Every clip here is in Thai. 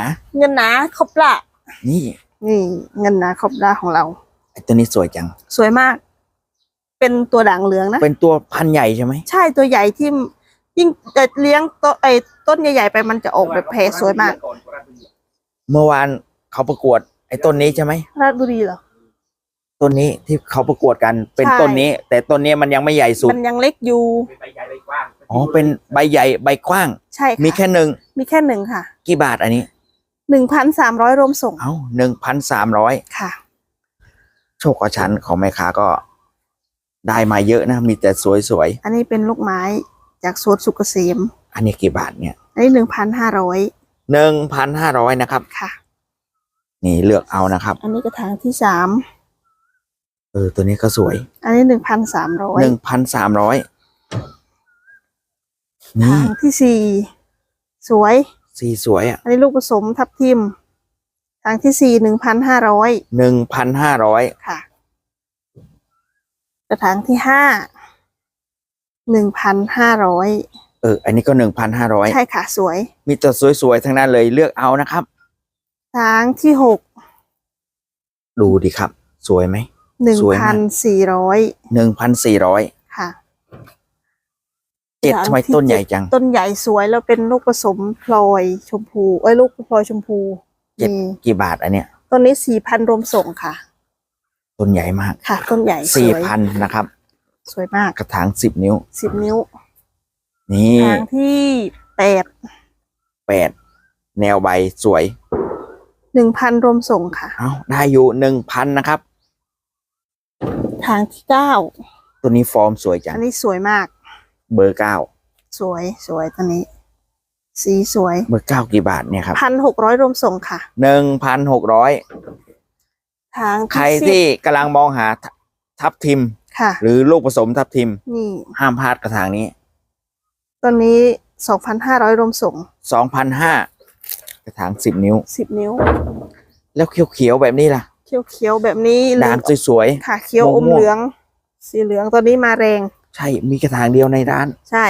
อะเงินหนาครบละนี่นี่เงินหนาครบละของเราไอ้ตัวนี้สวยจัง สวยมาก เป็นตัวด่างเหลืองนะเป็นตัวพันธุ์ใหญ่ใช่ไหมใช่ตัวใหญ่ที่ยิ่งจะเลี้ยงต้นไอ้ต้นใหญ่ๆไปมันจะออกแบบแพรสวยมาก เมื่อวานเขาประกวด ไอ้ต้นนี้ใช่ไหมราชบุรีเหรอต้นนี้ที่เขาประกวดกันเป็นใช่ต้นนี้ แต่ต้นนี้มันยังไม่ใหญ่สุดมันยังเล็กอยู่อ๋อเป็นใบใหญ่ใบกว้าง ใช่ค่ะมีแค่หนึ่งมีแค่หนึ่งค่ะ กี่บาทอันนี้ หนึ่งพันสามร้อยรวมส่ง เอ้าหนึ่งพันสามร้อยค่ะ โชคกับฉันของแม่ค้าก็ได้มาเยอะนะ มีแต่สวยอันนี้เป็นลูกไม้จากสวนสุกเกษมๆ อันนี้กี่บาทเนี่ยอันนี้หนึ่งพันห้าร้อยหนึ่งพันห้าร้อยนะครับ ค่ะ นี่เลือกเอานะครับ อันนี้กระถางที่สามเออ ตัวนี้ก็สวยอันนี้หนึ่งพันสามร้อยหนึ่งพันสามร้อยนี่ทางที่สี่สวย สีสวยอะอันนี้ลูกผสมทับทิมทางที่สี่หนึ่งพันห้าร้อยหนึ่งพันห้าร้อยค่ะ กระถางที่ห้าหนึ่งพันห้าร้อยเออ อันนี้ก็หนึ่งพันห้าร้อยใช่ค่ะ สวย มีแต่สวยๆทั้งนั้นเลยเลือกเอานะครับทางที่หกดูดิครับ สวยไหมหนึ่งสวยพัมานกสี่ร้อยหนึ่งพันสี่ร้อยค่ะ เจ็ดสามทำไมที่ต้นใหญ่เจ็ดจัง ต้นใหญ่สวยแล้วเป็นลูกผสมพลอยชมพูเอ้ยลูกพลอยชมพูเจ็ดนี่กี่บาทอันเนี้ยต้นนี้สี่พันรวมส่งค่ะ ต้นใหญ่มากค่ะ ต้นใหญ่สสี่วยพันนะครับ สวยมากกระถางสิบนิ้วสิบนิ้ว นี่ทางที่แปดแปดแนวใบสวยหนึ่งพันรวมส่งค่ะเอาได้อยู่หนึ่งพันนะครับ ทางที่เก้าตัวนี้ฟอร์มสวยจังอันนี้สวยมาก เบอร์เก้าสวยสวยตัวนี้ สีสวยเบอร์เก้ากี่บาทเนี่ยครับพันหกร้อยรวมส่งค่ะหนึ่งพันหกร้อยทางใครสิบที่กำลังมองหาทัทับทิมค่ะ หรือลูกผสมทับทิมนี่ห้ามพลาดกระถางนี้ตัวนี้สองพันห้าร้อยรวมส่งสองพันห้ากระถางสิบนิ้วสิบนิ้ว แล้วเขียวๆแบบนี้ล่ะ เขียวเขียวๆแบบนี้เหลืด่าองสวยค่ะเขียวอมม่วงๆเหลือง สีเหลืองตัวนี้มาแรงๆ ใช่มีกระถางเดียวในร้านใช่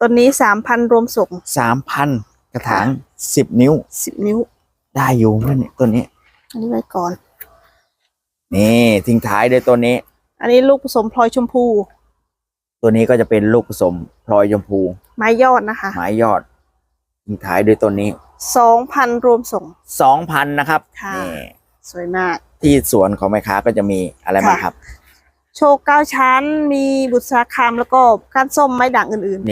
ตัวนี้สามพันรวมส่งสามพันกระถางสิบนิ้ว สิบนิ้ว ได้อยู่นั่นเนี่ยตัวนี้ อันนี้ไว้ก่อน นี่ทิ้งท้ายด้วยตัวนี้ อันนี้ลูกผสมพลอยชมพู ตัวนี้ก็จะเป็นลูกผสมพลอยชมพู ไม้ยอดนะคะไม้ยอดทิ้งท้ายด้วยตัวนี้สองพันรวมส่ง สองพันนะครับค่ะ นี่สวยมาก ที่สวนของแม่ค้าก็จะมีอะไรบ้างครับ โชว์เก้าชั้น มีบุษราคามแล้วก็ก้านส้มไม้ด่างอื่นๆ